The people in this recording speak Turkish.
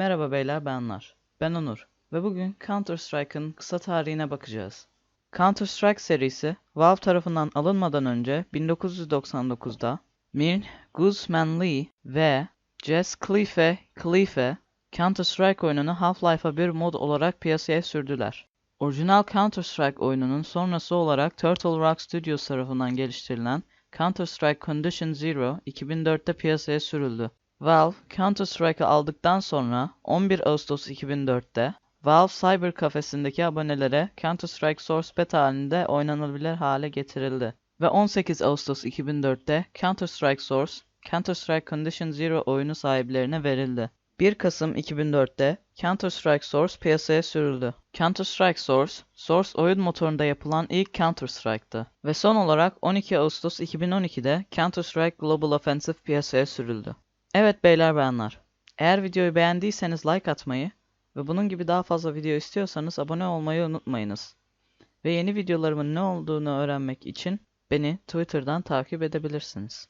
beyler bayanlar. Ben Onur ve bugün Counter Strike'ın kısa tarihine bakacağız. Counter Strike serisi Valve tarafından alınmadan önce 1999'da Mirn Guzman Lee ve Jess Cliffe Cliffe Counter Strike oyununu Half-Life'a bir mod olarak piyasaya sürdüler. Orijinal Counter Strike oyununun sonrası olarak Turtle Rock Studios tarafından geliştirilen Counter Strike Condition Zero 2004'te piyasaya sürüldü. Valve, Counter-Strike'ı aldıktan sonra 11 Ağustos 2004'te Valve Cyber kafesindeki abonelere Counter-Strike Source Beta halinde oynanabilir hale getirildi. Ve 18 Ağustos 2004'te Counter-Strike Source, Counter-Strike Condition Zero oyunu sahiplerine verildi. 1 Kasım 2004'te Counter-Strike Source piyasaya sürüldü. Counter-Strike Source, Source oyun motorunda yapılan ilk Counter-Strike'tı. Ve son olarak 12 Ağustos 2012'de Counter-Strike Global Offensive piyasaya sürüldü. Evet beyler bayanlar. Eğer videoyu beğendiyseniz like atmayı ve bunun gibi daha fazla video istiyorsanız abone olmayı unutmayınız. Ve yeni videolarımın ne olduğunu öğrenmek için beni Twitter'dan takip edebilirsiniz.